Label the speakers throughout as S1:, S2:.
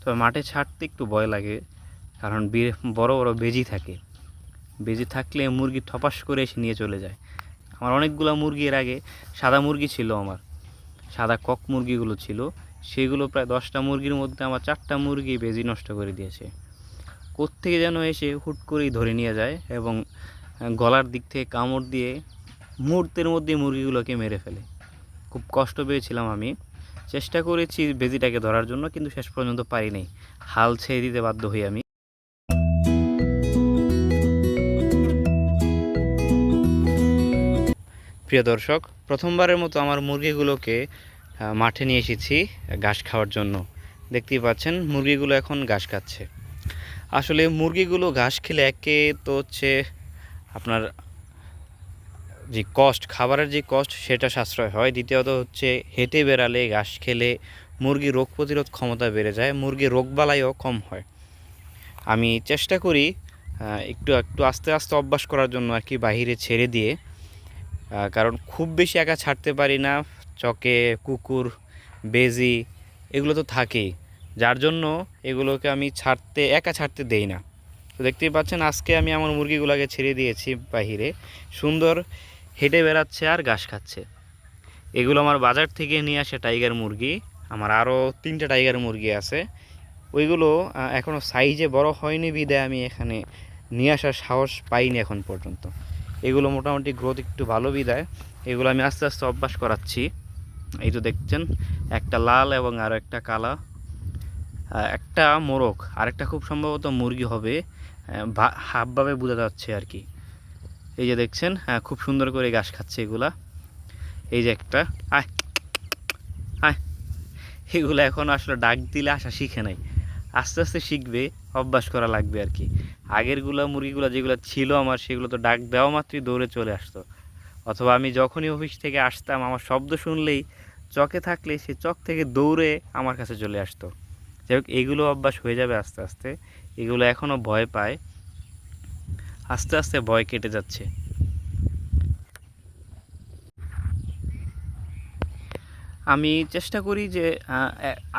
S1: তবে মাঠে ছাড়তে একটু ভয় লাগে, কারণ বড় বড় বেজি থাকে। বেজি থাকলে মুরগি ঠপাস করে এসে নিয়ে চলে যায়। আমার অনেকগুলো মুরগি এর আগে সাদা মুরগি ছিল আমার। সাদা কক মুরগিগুলো ছিল। সেগুলো প্রায় দশটা মুরগির মধ্যে আমার চারটা মুরগি বেজি নষ্ট করে দিয়েছে। কোত্থেকে যেন এসে হুট করেই ধরে নিয়ে যায় এবং গলার দিক থেকে কামড় দিয়ে মুহূর্তের মধ্যে মুরগিগুলোকে মেরে ফেলে। খুব কষ্ট পেয়েছিলাম আমি। চেষ্টা করেছি বেজিটাকে ধরার জন্য, কিন্তু শেষ পর্যন্ত পারিনি। হাল ছেড়ে দিতে বাধ্য হই আমি। প্রিয় দর্শক, প্রথমবারের মতো আমার মুরগিগুলোকে মাঠে নিয়ে এসেছি ঘাস খাওয়ার জন্য। দেখতেই পাচ্ছেন, মুরগিগুলো এখন ঘাস খাচ্ছে। আসলে মুরগিগুলো ঘাস খেলে একে তো হচ্ছে আপনার যে কষ্ট, খাবারের যে কষ্ট, সেটা সাশ্রয় হয়। দ্বিতীয়ত হচ্ছে হেঁটে বেড়ালে ঘাস খেলে মুরগির রোগ প্রতিরোধ ক্ষমতা বেড়ে যায়, মুরগির রোগবালাইও কম হয়। আমি চেষ্টা করি একটু একটু আস্তে আস্তে অভ্যাস করার জন্য আর কি বাহিরে ছেড়ে দিয়ে কারণ খুব বেশি একা ছাড়তে পারি না, চকে, কুকুর, বেজি, এগুলো তো থাকেই। যার জন্য এগুলোকে আমি ছাড়তে, একা ছাড়তে দেই না। তো দেখতেই পাচ্ছেন, আজকে আমি আমার মুরগিগুলোকে ছেড়ে দিয়েছি বাহিরে। সুন্দর হেঁটে বেড়াচ্ছে আর ঘাস খাচ্ছে। এগুলো আমার বাজার থেকে নিয়ে আসে টাইগার মুরগি। আমার আরও তিনটা টাইগার মুরগি আছে। ওইগুলো এখনও সাইজে বড় হয়নি বিদায়। আমি এখানে নিয়ে আসার সাহস পাইনি এখন পর্যন্ত। এগুলো মোটামুটি গ্রোথ একটু ভালো বিদায়। এগুলো আমি আস্তে আস্তে অভ্যাস করাচ্ছি। এই তো দেখছেন, একটা লাল এবং আরও একটা কালা। একটা মোরগ। আরেকটা খুব সম্ভবত মুরগি হবে। হাবভাবে বোঝা যাচ্ছে আর কি। এই যে দেখছেন হ্যাঁ খুব সুন্দর করে ঘাস খাচ্ছে এগুলা। এই যে একটা, আয় আয়। এগুলো এখন আসলে ডাক দিলে আসা শিখে নাই। আস্তে আস্তে শিখবে, অভ্যাস করা লাগবে আর কি। আগেরগুলো মুরগিগুলো যেগুলো ছিল আমার, সেগুলো তো ডাক দেওয়া মাত্রই দৌড়ে চলে আসতো। অথবা আমি যখনই অফিস থেকে আসতাম, আমার শব্দ শুনলেই, চকে থাকলে সে চক থেকে দৌড়ে আমার কাছে চলে আসতো। যাই হোক, এগুলো অভ্যাস হয়ে যাবে আস্তে আস্তে। এগুলো এখনও ভয় পায়। আস্তে আস্তে ভয় কেটে যাচ্ছে। আমি চেষ্টা করি যে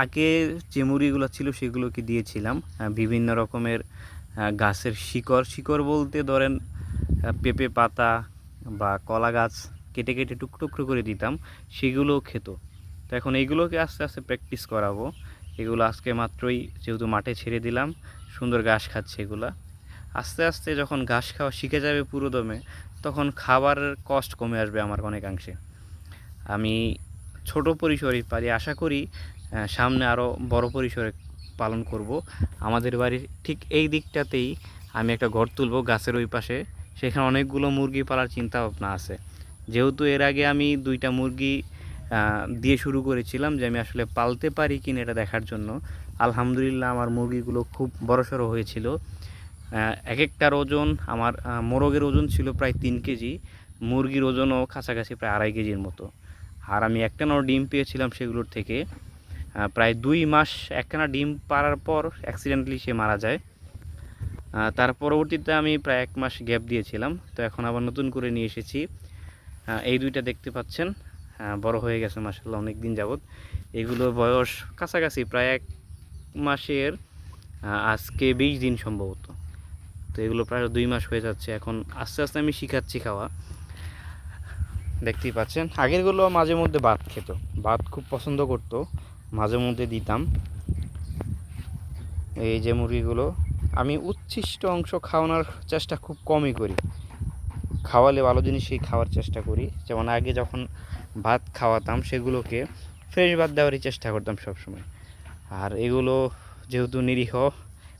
S1: আগে যে মুড়িগুলো ছিল সেগুলোকে দিয়েছিলাম। বিভিন্ন রকমের গাছের শিকড়। শিকড় বলতে ধরেন পেঁপে পাতা বা কলা গাছ কেটে কেটে টুকটুকরো করে দিতাম, সেগুলোও খেত। তো এখন এইগুলোকে আস্তে আস্তে প্র্যাকটিস করাবো। এগুলো আজকে মাত্রই যেহেতু মাঠে ছেড়ে দিলাম, সুন্দর ঘাস খাচ্ছে এগুলা। আস্তে আস্তে যখন ঘাস খাওয়া শিখে যাবে পুরো দমে, তখন খাবারের কষ্ট কমে আসবে আমার অনেকাংশে। আমি ছোট পরিসরে পারি, আশা করি সামনে আরও বড় পরিসরে পালন করব। আমাদের বাড়ির ঠিক এই দিকটাতেই আমি একটা ঘর তুলব গাছের ওই পাশে। সেখানে অনেকগুলো মুরগি পালার চিন্তা ভাবনা আছে। যেহেতু এর আগে আমি দুইটা মুরগি দিয়ে শুরু করেছিলাম যে আমি আসলে পালতে পারি কিনা এটা দেখার জন্য, আলহামদুলিল্লাহ আমার মুরগিগুলো খুব বড়সড় হয়েছিল। এক একটার ওজন আমার মোরগের ওজন ছিল প্রায় তিন কেজি, মুরগির ওজনও কাছাকাছি প্রায় আড়াই কেজির মতো। আর আমি একটানা ডিম পেয়েছিলাম সেগুলোর থেকে। প্রায় দুই মাস একটানা ডিম পাড়ার পর অ্যাক্সিডেন্টলি সে মারা যায়। তার পরবর্তীতে আমি প্রায় এক মাস গ্যাপ দিয়েছিলাম। তো এখন আবার নতুন করে নিয়ে এসেছি। এই দুইটা দেখতে পাচ্ছেন। বড় হয়ে গেছে মাসাল্লাহ অনেক দিন যাবৎ। এগুলো বয়স কাছাকাছি প্রায় এক মাসের আজকে বিশ দিন সম্ভবত। এগুলো প্রায় দুই মাস হয়ে যাচ্ছে। এখন আস্তে আস্তে আমি শিখাচ্ছি খাওয়া। দেখতেই পাচ্ছেন। আগেরগুলো মাঝে মধ্যে ভাত খেত। ভাত খুব পছন্দ করতো। মাঝে মধ্যে দিতাম। এই যে মুরগিগুলো, আমি উচ্ছিষ্ট অংশ খাওয়ানোর চেষ্টা খুব কমই করি। খাওয়ালে ভালো জিনিসই খাওয়ার চেষ্টা করি। যেমন আগে যখন ভাত খাওয়াতাম, সেগুলোকে ফ্রেশ ভাত দেওয়ারই চেষ্টা করতাম সবসময়। আর এগুলো যেহেতু নিরীহ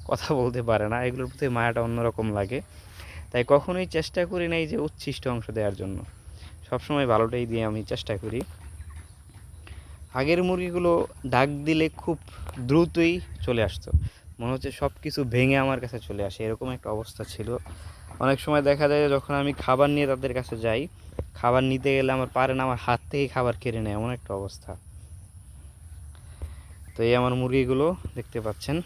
S1: কথা বলতে পারে না। এগুলোর প্রতি মায়াটা অন্যরকম লাগে। তাই কখনোই চেষ্টা করি নাই যে উচ্ছিষ্ট অংশ দেওয়ার জন্য। সবসময় ভালোটাই দিয়ে আমি চেষ্টা করি। আগের মুরগিগুলো ডাক দিলে খুব দ্রুতই চলে আসতো। মনে হচ্ছে সব কিছু ভেঙে আমার কাছে চলে আসে। এরকম একটা অবস্থা ছিল। অনেক সময় দেখা যায় যখন আমি খাবার নিয়ে তাদের কাছে যাই, খাবার নিতে গেলে আমার পারে না, আমার হাত থেকেই খাবার কেড়ে নেয়। এমন একটা অবস্থা। তো এই আমার মুরগিগুলো দেখতে পাচ্ছেন।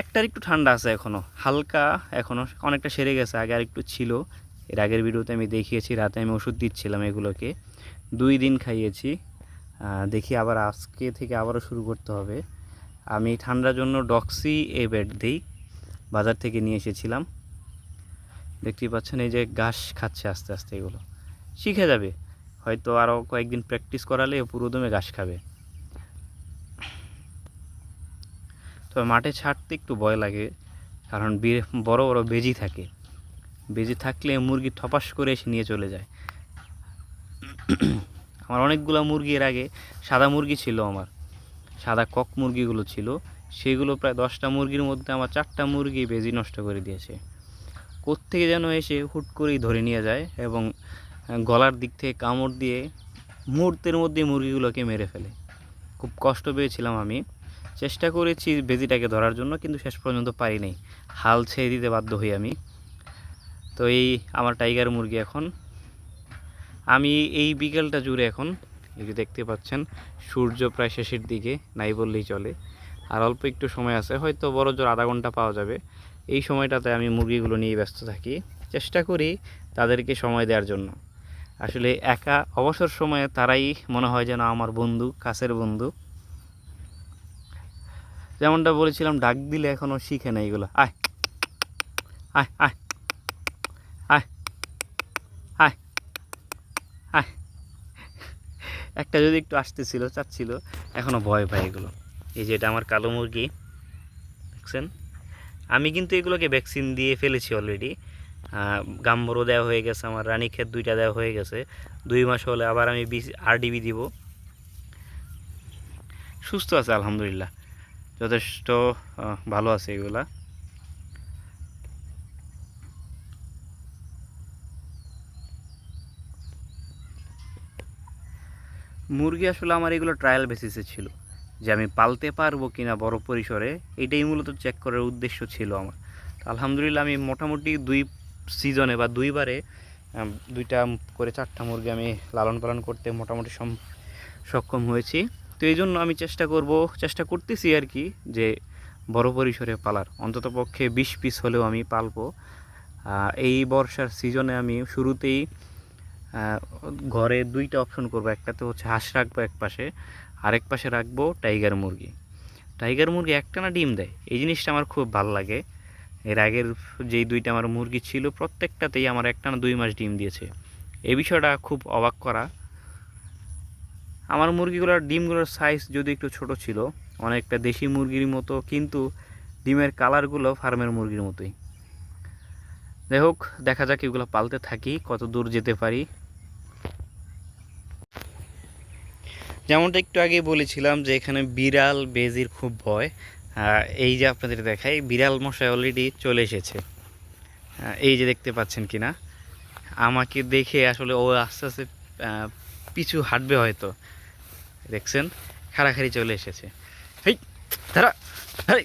S1: একটার একটু ঠান্ডা আছে এখনও হালকা এখনও অনেকটা সেরে গেছে, আগে আর একটু ছিল। এর আগের ভিডিওতে আমি দেখিয়েছি, রাতে আমি ওষুধ দিচ্ছিলাম এগুলোকে। দুই দিন খাইয়েছি। দেখি আবার আজকে থেকে আবারও শুরু করতে হবে। আমি ঠান্ডার জন্য ডক্সি এ বেড দিই, বাজার থেকে নিয়ে এসেছিলাম। দেখতেই পাচ্ছেন এই যে ঘাস খাচ্ছে আস্তে আস্তে এগুলো। শিখে যাবে। হয়তো আরও কয়েকদিন প্র্যাকটিস করালে পুরো দমে ঘাস খাবে। তবে মাঠে ছাড়তে একটু ভয় লাগে, কারণ বড় বড় বেজি থাকে। বেজি থাকলে মুরগি ঠপাস করে এসে নিয়ে চলে যায়। আমার অনেকগুলো মুরগি এর আগে সাদা মুরগি ছিল আমার। সাদা কক মুরগিগুলো ছিল। সেগুলো প্রায় দশটা মুরগির মধ্যে আমার চারটা মুরগি বেজি নষ্ট করে দিয়েছে। কোত্থেকে যেন এসে হুট করেই ধরে নিয়ে যায় এবং গলার দিক থেকে কামড় দিয়ে মুহূর্তের মধ্যে মুরগিগুলোকে মেরে ফেলে। খুব কষ্ট পেয়েছিলাম আমি। চেষ্টা করেছি বেজিটাকে ধরার জন্য, কিন্তু শেষ পর্যন্ত পারি পারিনি হাল ছেড়ে দিতে বাধ্য হই আমি। তো এই আমার টাইগার মুরগি এখন। আমি এই বিকেলটা জুড়ে এখন, এই যে দেখতে পাচ্ছেন, সূর্য প্রায় শেষের দিকে, নাই বললেই চলে। আর অল্প একটু সময় আছে, হয়তো বড় জোর আধা ঘণ্টা পাওয়া যাবে। এই সময়টাতে আমি মুরগিগুলো নিয়ে ব্যস্ত থাকি। চেষ্টা করি তাদেরকে সময় দেওয়ার জন্য। আসলে একা অবসর সময়ে তারাই মনে হয় যেন আমার বন্ধু, কাছের বন্ধু। যেমনটা বলেছিলাম, ডাক দিলে এখনও শিখে না এগুলো। আয়। আয় আয়। একটা যদি একটু আসতেছিল, চাচ্ছিল এখনও ভয় পায় এগুলো। এই যে এটা আমার কালো মুরগি, দেখছেন? আমি কিন্তু এগুলোকে ভ্যাকসিন দিয়ে ফেলেছি অলরেডি গাম্বরও দেওয়া হয়ে গেছে, আমার রানীক্ষেত দুইটা দেওয়া হয়ে গেছে। দুই মাস হলে আবার আমি বিস আরডিবি দিব। সুস্থ আছে, আলহামদুলিল্লাহ। যথেষ্ট ভালো আছে এগুলা। মুরগি আসলে আমার এগুলো ট্রায়াল বেসিসে ছিল, যে আমি পালতে পারব কিনা বড় পরিসরে, এটাই মূলত চেক করার উদ্দেশ্য ছিল আমার। আলহামদুলিল্লাহ আমি মোটামুটি দুই সিজনে বা দুইবারে দুইটা করে চারটা মুরগি আমি লালন পালন করতে মোটামুটি সক্ষম হয়েছি। তো এই জন্য আমি চেষ্টা করব, চেষ্টা করতেছি আর কি যে বড় পরিসরে পালার। অন্তত পক্ষে বিশ পিস হলেও আমি পালবো। এই বর্ষার সিজনে আমি শুরুতেই ঘরে দুইটা অপশন করব। একটাতে হচ্ছে হাঁস রাখব এক পাশে, আরেক পাশে রাখব টাইগার মুরগি। টাইগার মুরগি একটানা ডিম দেয়। এই জিনিসটা আমার খুব ভালো লাগে। এর আগের যেই দুইটা আমার মুরগি ছিল, প্রত্যেকটাতেই আমার একটানা দুই মাস ডিম দিয়েছে। এই বিষয়টা খুব অবাক করা। আমার মুরগিগুলোর ডিমগুলোর সাইজ যদি একটু ছোট ছিল, অনেকটা দেশি মুরগির মতো, কিন্তু ডিমের কালারগুলো ফার্মের মুরগির মতোই। যাই হোক, দেখা যাক এগুলো পালতে থাকি, কত দূর যেতে পারি। যেমনটা একটু আগে বলেছিলাম যে এখানে বিড়াল, বেজির খুব ভয়। এই যে আপনাদের দেখাই, বিড়াল মশাই অলরেডি চলে এসেছে। এই যে দেখতে পাচ্ছেন কিনা। আমাকে দেখে আসলে ও আস্তে আস্তে পিছু হাঁটবে হয়তো। দেখছেন, খাড়াখাড়ি চলে এসেছে। হেই, দাঁড়া, হেই।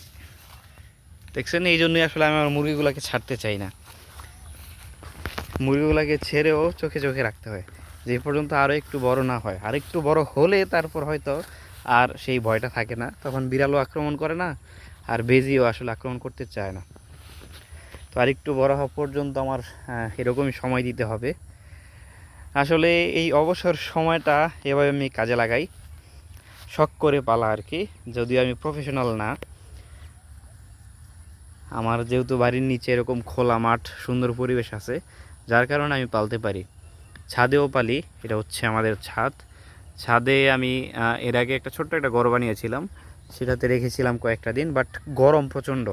S1: দেখছেন, এই জন্যই আসলে আমি আমার মুরগিগুলোকে ছাড়তে চাই না। মুরগিগুলোকে ছেড়েও চোখে চোখে রাখতে হয়। যে পর্যন্ত আরও একটু বড় না হয়। আর একটু বড় হলে তারপর হয়তো আর সেই ভয়টা থাকে না। তখন বিড়ালও আক্রমণ করে না, আর বেজিও আসলে আক্রমণ করতে চায় না। তো আর একটু বড় হওয়া পর্যন্ত আমার এরকমই সময় দিতে হবে। আসলে এই অবসর সময়টা এভাবে আমি কাজে লাগাই। শখ করে পালা আর কি। যদিও আমি প্রফেশনাল না। আমার যেহেতু বাড়ির নিচে এরকম খোলা মাঠ, সুন্দর পরিবেশ আছে, যার কারণে আমি পালতে পারি। ছাদেও পালি, এটা হচ্ছে আমাদের ছাদ। ছাদে আমি এর আগে একটা ছোট্ট একটা ঘর বানিয়েছিলাম। সেটাতে রেখেছিলাম কয়েকটা দিন বাট গরম প্রচণ্ড।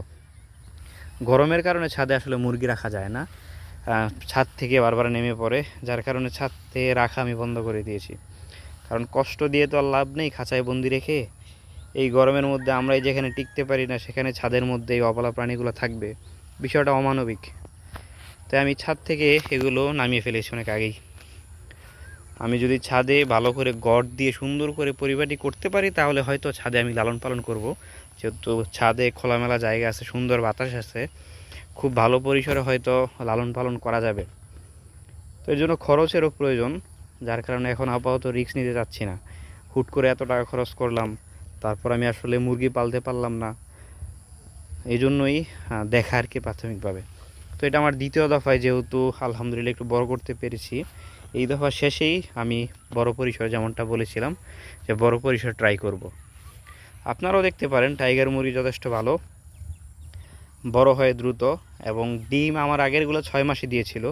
S1: গরমের কারণে ছাদে আসলে মুরগি রাখা যায় না। ছাদ থেকে বারবার নেমে পড়ে, যার কারণে ছাদ থেকে রাখা আমি বন্ধ করে দিয়েছি। কারণ কষ্ট দিয়ে তো আর লাভ নেই খাঁচায় বন্দি রেখে। এই গরমের মধ্যে আমরাই যেখানে টিকতে পারি না, সেখানে ছাদের মধ্যে এই অবলা প্রাণীগুলো থাকবে। বিষয়টা অমানবিক। তাই আমি ছাদ থেকে এগুলো নামিয়ে ফেলেছি অনেক আগেই। আমি যদি ছাদে ভালো করে গড় দিয়ে সুন্দর করে পরিপাটি করতে পারি, তাহলে হয়তো ছাদে আমি লালন পালন করব। যেহেতু ছাদে খোলামেলা জায়গা আছে, সুন্দর বাতাস আছে, খুব ভালো পরিসরে হয়তো লালন পালন করা যাবে। তো এর জন্য খরচেরও প্রয়োজন। যার কারণে এখন আপাতত রিস্ক নিতে চাচ্ছি না। হুট করে এত টাকা খরচ করলাম, তারপর আমি আসলে মুরগি পালতে পারলাম না। এই জন্যই দেখা আর কি প্রাথমিকভাবে। তো এটা আমার দ্বিতীয় দফায় যেহেতু আলহামদুলিল্লাহ একটু বড় করতে পেরেছি, এই দফা শেষেই আমি বড় পরিসর যেমনটা বলেছিলাম যে বড় পরিসর ট্রাই করব। আপনারাও দেখতে পারেন টাইগার মুরগি যথেষ্ট ভালো, বড় হয় দ্রুত, এবং ডিম আমার আগেরগুলো ছয় মাসে দিয়েছিল,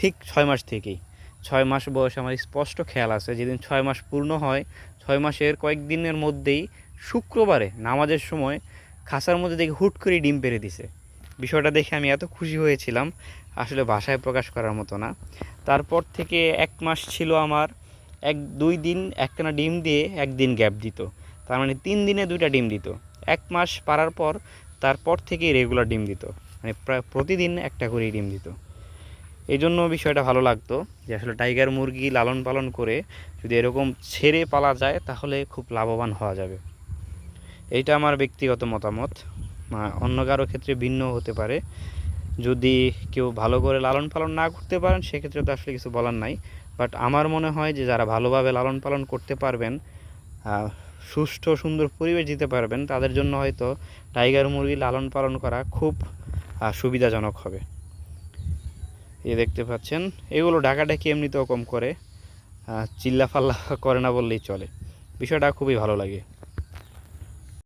S1: ঠিক ছয় মাস থেকেই। ছয় মাস বয়স আমার স্পষ্ট খেয়াল আছে। যেদিন ছয় মাস পূর্ণ হয়, ছয় মাসের কয়েকদিনের মধ্যেই শুক্রবারে নামাজের সময় খাসার মধ্যে দেখে হুট করে ডিম পেরে দিছে। বিষয়টা দেখে আমি এত খুশি হয়েছিলাম, আসলে ভাষায় প্রকাশ করার মতো না। তারপর থেকে এক মাস ছিল আমার এক, দুই দিন একটানা ডিম দিয়ে একদিন গ্যাপ দিত। তার মানে তিন দিনে দুইটা ডিম দিত। এক মাস পারার পর, তারপর থেকেই রেগুলার ডিম দিত। মানে প্রায় প্রতিদিন একটা করেই ডিম দিত। এই জন্য বিষয়টা ভালো লাগতো যে আসলে টাইগার মুরগি লালন পালন করে যদি এরকম ছেড়ে পালা যায়, তাহলে খুব লাভবান হওয়া যাবে। এইটা আমার ব্যক্তিগত মতামত। অন্য কারও ক্ষেত্রে ভিন্ন হতে পারে। যদি কেউ ভালো করে লালন পালন না করতে পারেন, সেক্ষেত্রে তো আসলে কিছু বলার নাই। বাট আমার মনে হয় যে যারা ভালোভাবে লালন পালন করতে পারবেন সুষ্ঠু, সুন্দর পরিবেশ দিতে পারবেন, তাদের জন্য হয়তো টাইগার মুরগি লালন পালন করা খুব সুবিধাজনক হবে। এই দেখতে পাচ্ছেন। এগুলো ডাকাডাকি এমনিতেও কম করে? চিল্লা ফাল্লা করে না বললেই চলে। বিষয়টা খুবই ভালো লাগে।